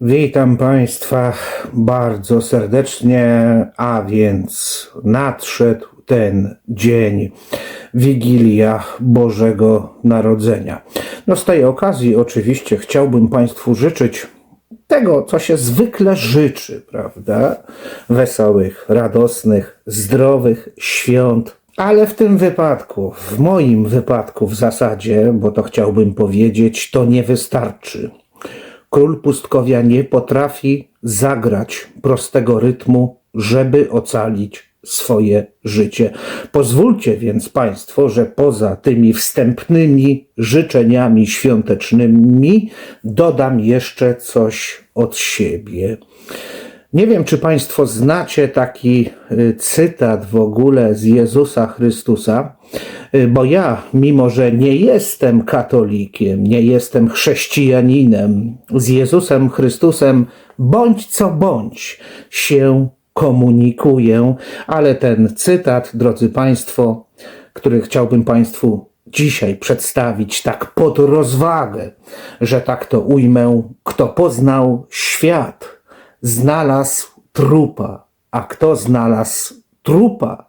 Witam Państwa bardzo serdecznie, a więc nadszedł ten dzień, Wigilia Bożego Narodzenia. No z tej okazji oczywiście chciałbym Państwu życzyć tego, co się zwykle życzy, prawda? Wesołych, radosnych, zdrowych świąt. Ale w tym wypadku, w moim wypadku w zasadzie, bo to chciałbym powiedzieć, to nie wystarczy. Król pustkowia nie potrafi zagrać prostego rytmu, żeby ocalić swoje życie. Pozwólcie więc Państwo, że poza tymi wstępnymi życzeniami świątecznymi dodam jeszcze coś od siebie. Nie wiem, czy Państwo znacie taki y, cytat w ogóle z Jezusa Chrystusa, bo ja, mimo że nie jestem katolikiem, nie jestem chrześcijaninem, z Jezusem Chrystusem bądź co bądź się komunikuję, ale ten cytat, drodzy Państwo, który chciałbym Państwu dzisiaj przedstawić tak pod rozwagę, że tak to ujmę, kto poznał świat znalazł trupa, a kto znalazł trupa,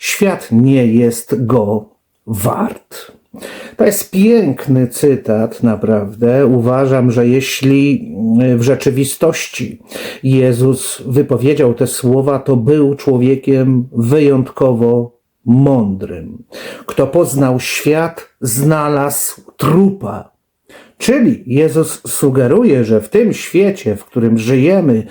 świat nie jest go wart. To jest piękny cytat, naprawdę. Uważam, że jeśli w rzeczywistości Jezus wypowiedział te słowa, to był człowiekiem wyjątkowo mądrym. Kto poznał świat, znalazł trupa. Czyli Jezus sugeruje, że w tym świecie, w którym żyjemy,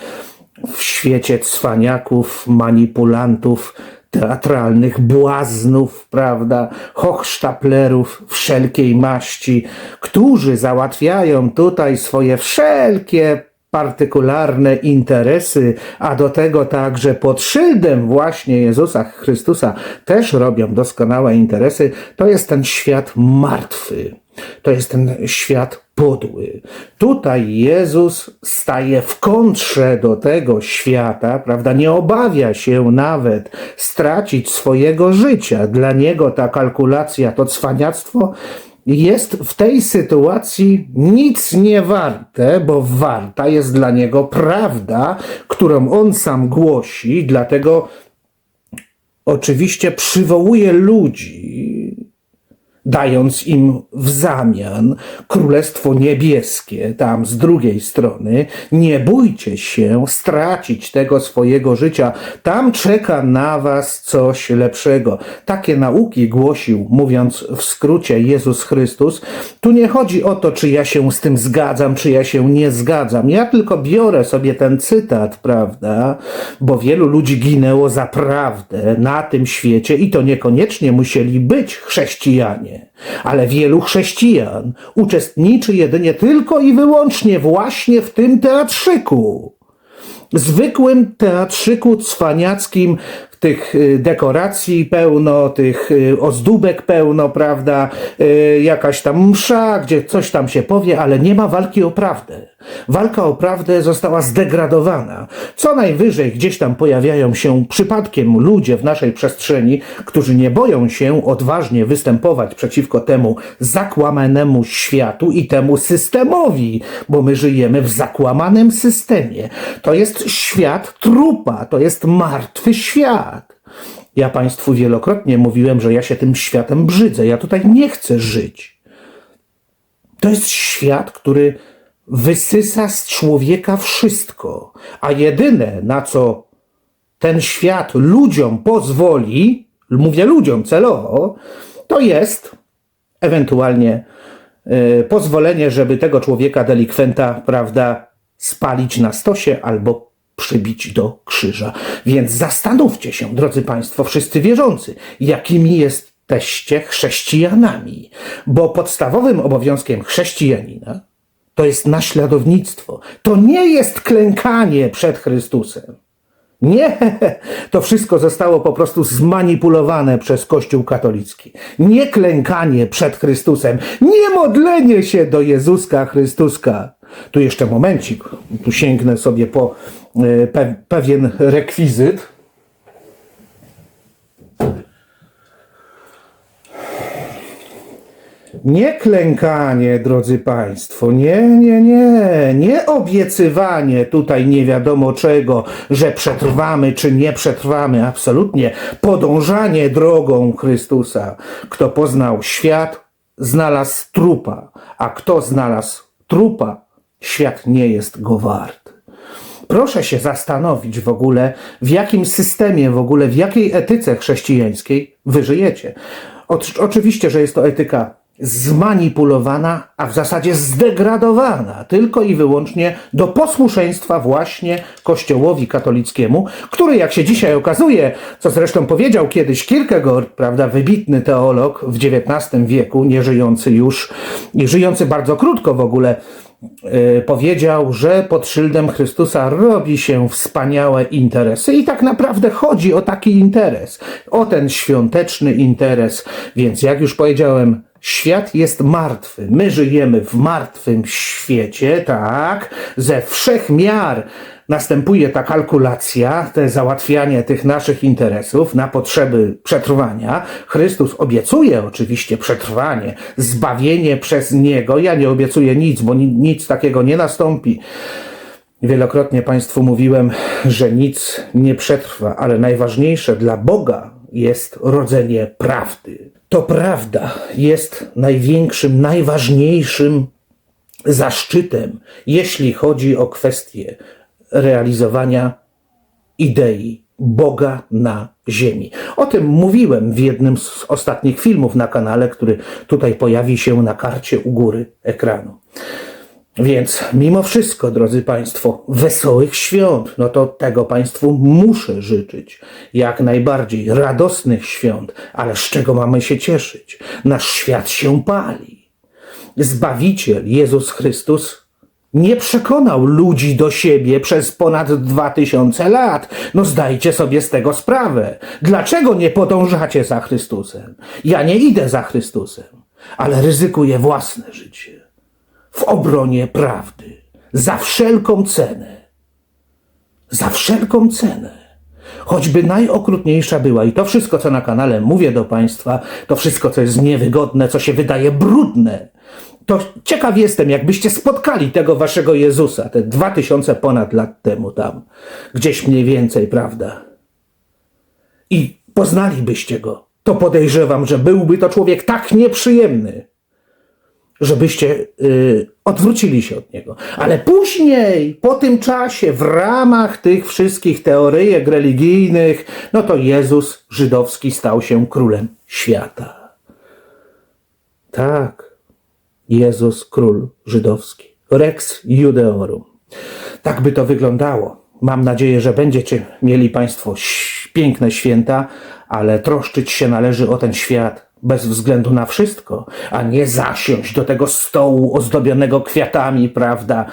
w świecie cwaniaków, manipulantów, teatralnych błaznów, prawda, hochsztaplerów wszelkiej maści, którzy załatwiają tutaj swoje wszelkie partykularne interesy, a do tego także pod szyldem właśnie Jezusa Chrystusa też robią doskonałe interesy, to jest ten świat martwy. To jest ten świat podły. Tutaj Jezus staje w kontrze do tego świata, prawda? Nie obawia się nawet stracić swojego życia. Dla niego ta kalkulacja, to cwaniactwo jest w tej sytuacji nic nie warte, bo warta jest dla niego prawda, którą on sam głosi, dlatego oczywiście przywołuje ludzi, dając im w zamian Królestwo Niebieskie, tam z drugiej strony. Nie bójcie się stracić tego swojego życia, tam czeka na was coś lepszego. Takie nauki głosił, mówiąc w skrócie, Jezus Chrystus. Tu nie chodzi o to, czy ja się z tym zgadzam, czy ja się nie zgadzam. Ja tylko biorę sobie ten cytat, prawda? Bo wielu ludzi ginęło za prawdę na tym świecie i to niekoniecznie musieli być chrześcijanie ale wielu chrześcijan uczestniczy jedynie tylko i wyłącznie właśnie w tym teatrzyku. Zwykłym teatrzyku cwaniackim, tych y, dekoracji pełno, tych y, ozdóbek pełno, prawda, y, jakaś tam msza, gdzie coś tam się powie, ale nie ma walki o prawdę. Walka o prawdę została zdegradowana. Co najwyżej gdzieś tam pojawiają się przypadkiem ludzie w naszej przestrzeni, którzy nie boją się odważnie występować przeciwko temu zakłamanemu światu i temu systemowi, bo my żyjemy w zakłamanym systemie. To jest świat trupa, to jest martwy świat. Ja Państwu wielokrotnie mówiłem, że ja się tym światem brzydzę. Ja tutaj nie chcę żyć. To jest świat, który wysysa z człowieka wszystko, a jedyne, na co ten świat ludziom pozwoli, mówię ludziom celowo, to jest ewentualnie y, pozwolenie, żeby tego człowieka delikwenta, prawda, spalić na stosie albo przybić do krzyża. Więc zastanówcie się, drodzy Państwo, wszyscy wierzący, jakimi jesteście chrześcijanami, bo podstawowym obowiązkiem chrześcijanina to jest naśladownictwo. To nie jest klękanie przed Chrystusem. Nie, to wszystko zostało po prostu zmanipulowane przez Kościół katolicki. Nie klękanie przed Chrystusem, nie modlenie się do Jezuska Chrystuska. Tu jeszcze momencik, tu sięgnę sobie po pe pewien rekwizyt. Nie klękanie, drodzy Państwo, nie, nie, nie, nie obiecywanie tutaj nie wiadomo czego, że przetrwamy czy nie przetrwamy, absolutnie. Podążanie drogą Chrystusa. Kto poznał świat, znalazł trupa, a kto znalazł trupa, świat nie jest go wart. Proszę się zastanowić w ogóle, w jakim systemie, w ogóle, w jakiej etyce chrześcijańskiej wy żyjecie. Oczy- oczywiście, że jest to etyka zmanipulowana, a w zasadzie zdegradowana tylko i wyłącznie do posłuszeństwa właśnie Kościołowi katolickiemu, który, jak się dzisiaj okazuje, co zresztą powiedział kiedyś Kierkegaard, prawda, wybitny teolog w XIX wieku, nie żyjący już żyjący bardzo krótko w ogóle, powiedział, że pod szyldem Chrystusa robi się wspaniałe interesy i tak naprawdę chodzi o taki interes, o ten świąteczny interes. Więc jak już powiedziałem, świat jest martwy. My żyjemy w martwym świecie, tak? Ze wszech miar następuje ta kalkulacja, te załatwianie tych naszych interesów na potrzeby przetrwania. Chrystus obiecuje oczywiście przetrwanie, zbawienie przez Niego. Ja nie obiecuję nic, bo ni- nic takiego nie nastąpi. Wielokrotnie Państwu mówiłem, że nic nie przetrwa, ale najważniejsze dla Boga jest rodzenie prawdy. To prawda jest największym, najważniejszym zaszczytem, jeśli chodzi o kwestię realizowania idei Boga na ziemi. O tym mówiłem w jednym z ostatnich filmów na kanale, który tutaj pojawi się na karcie u góry ekranu. Więc mimo wszystko, drodzy Państwo, wesołych świąt, no to tego Państwu muszę życzyć. Jak najbardziej radosnych świąt, ale z czego mamy się cieszyć? Nasz świat się pali. Zbawiciel Jezus Chrystus nie przekonał ludzi do siebie przez ponad dwa tysiące lat. No zdajcie sobie z tego sprawę. Dlaczego nie podążacie za Chrystusem? Ja nie idę za Chrystusem, ale ryzykuję własne życie w obronie prawdy. Za wszelką cenę. Za wszelką cenę. Choćby najokrutniejsza była i to wszystko, co na kanale mówię do Państwa, to wszystko, co jest niewygodne, co się wydaje brudne, to ciekaw jestem, jakbyście spotkali tego waszego Jezusa, te dwa tysiące ponad lat temu tam, gdzieś mniej więcej, prawda? I poznalibyście go. To podejrzewam, że byłby to człowiek tak nieprzyjemny, żebyście y, odwrócili się od niego. Ale później, po tym czasie, w ramach tych wszystkich teoryjek religijnych, no to Jezus żydowski stał się królem świata. Tak, Jezus król żydowski. Rex Judeorum. Tak by to wyglądało. Mam nadzieję, że będziecie mieli Państwo piękne święta, ale troszczyć się należy o ten świat bez względu na wszystko, a nie zasiąść do tego stołu ozdobionego kwiatami, prawda?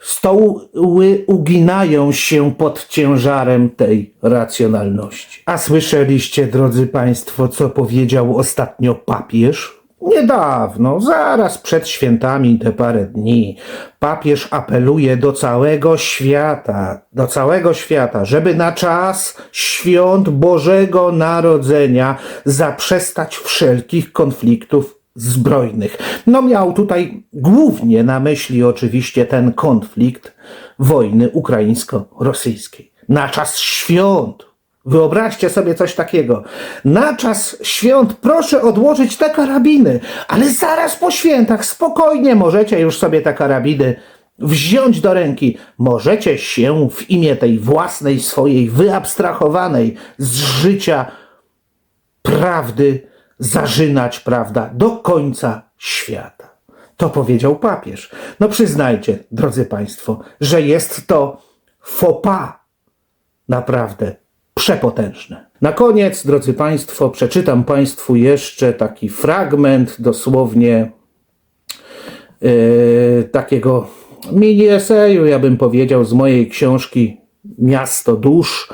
Stoły uginają się pod ciężarem tej racjonalności. A słyszeliście, drodzy Państwo, co powiedział ostatnio papież? Niedawno, zaraz przed świętami, te parę dni, papież apeluje do całego świata, do całego świata, żeby na czas świąt Bożego Narodzenia zaprzestać wszelkich konfliktów zbrojnych. No miał tutaj głównie na myśli oczywiście ten konflikt wojny ukraińsko-rosyjskiej. Na czas świąt Wyobraźcie sobie coś takiego. Na czas świąt proszę odłożyć te karabiny, ale zaraz po świętach spokojnie możecie już sobie te karabiny wziąć do ręki. Możecie się w imię tej własnej, swojej wyabstrahowanej z życia prawdy zażynać, prawda, do końca świata. To powiedział papież. No przyznajcie, drodzy Państwo, że jest to faux pas naprawdę przepotężne. Na koniec, drodzy Państwo, przeczytam Państwu jeszcze taki fragment, dosłownie yy, takiego mini eseju, ja bym powiedział, z mojej książki Miasto Dusz.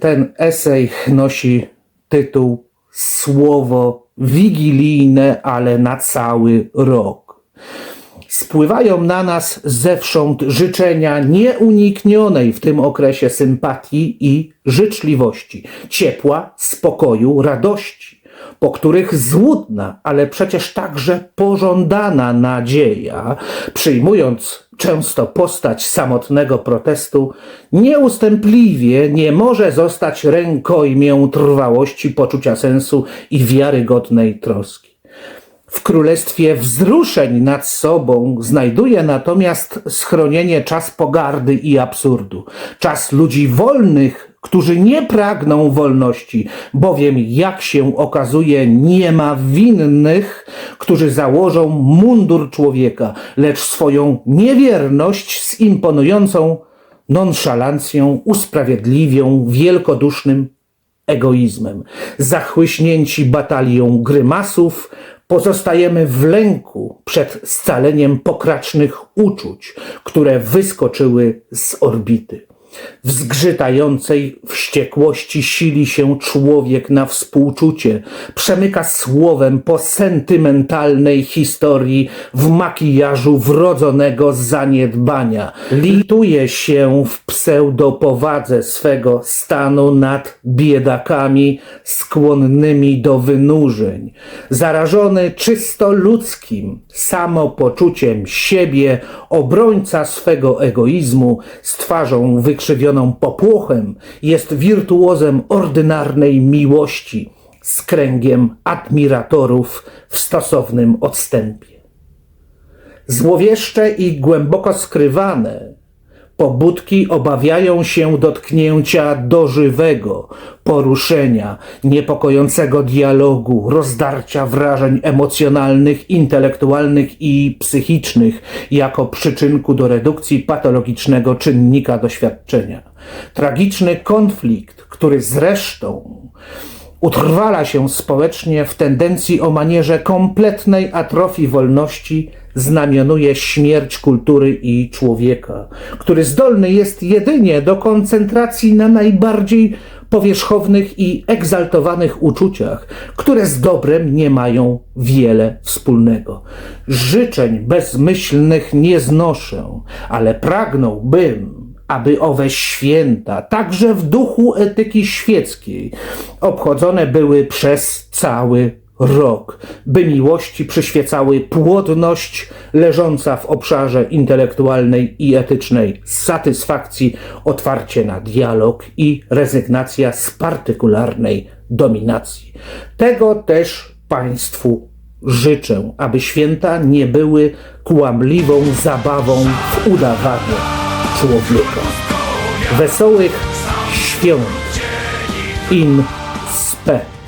Ten esej nosi tytuł Słowo wigilijne, ale na cały rok spływają na nas zewsząd życzenia nieuniknionej w tym okresie sympatii i życzliwości, ciepła, spokoju, radości. po których złudna, ale przecież także pożądana nadzieja, przyjmując często postać samotnego protestu, nieustępliwie nie może zostać rękojmią trwałości poczucia sensu i wiarygodnej troski. W królestwie wzruszeń nad sobą znajduje natomiast schronienie czas pogardy i absurdu, czas ludzi wolnych, którzy nie pragną wolności, bowiem jak się okazuje, nie ma winnych, którzy założą mundur człowieka, lecz swoją niewierność z imponującą nonszalancją usprawiedliwią wielkodusznym egoizmem. Zachłyśnięci batalią grymasów, pozostajemy w lęku przed scaleniem pokracznych uczuć, które wyskoczyły z orbity. W zgrzytającej wściekłości sili się człowiek na współczucie, przemyka słowem po sentymentalnej historii w makijażu wrodzonego zaniedbania. Lituje się w pseudopowadze swego stanu nad biedakami skłonnymi do wynurzeń. Zarażony czysto ludzkim samopoczuciem siebie, obrońca swego egoizmu z twarzą wykrzywioną popłochem jest wirtuozem ordynarnej miłości z kręgiem admiratorów w stosownym odstępie. Złowieszcze i głęboko skrywane Pobudki obawiają się dotknięcia dożywego, poruszenia, niepokojącego dialogu, rozdarcia wrażeń emocjonalnych, intelektualnych i psychicznych jako przyczynku do redukcji patologicznego czynnika doświadczenia. Tragiczny konflikt, który zresztą utrwala się społecznie w tendencji o manierze kompletnej atrofii wolności, znamionuje śmierć kultury i człowieka, który zdolny jest jedynie do koncentracji na najbardziej powierzchownych i egzaltowanych uczuciach, które z dobrem nie mają wiele wspólnego. Życzeń bezmyślnych nie znoszę, ale pragnąłbym, aby owe święta, także w duchu etyki świeckiej, obchodzone były przez cały rok, by miłości przyświecały płodność leżąca w obszarze intelektualnej i etycznej satysfakcji, otwarcie na dialog i rezygnacja z partykularnej dominacji. Tego też Państwu życzę, aby święta nie były kłamliwą zabawą w udawanie człowieka. Wesołych świąt in spe.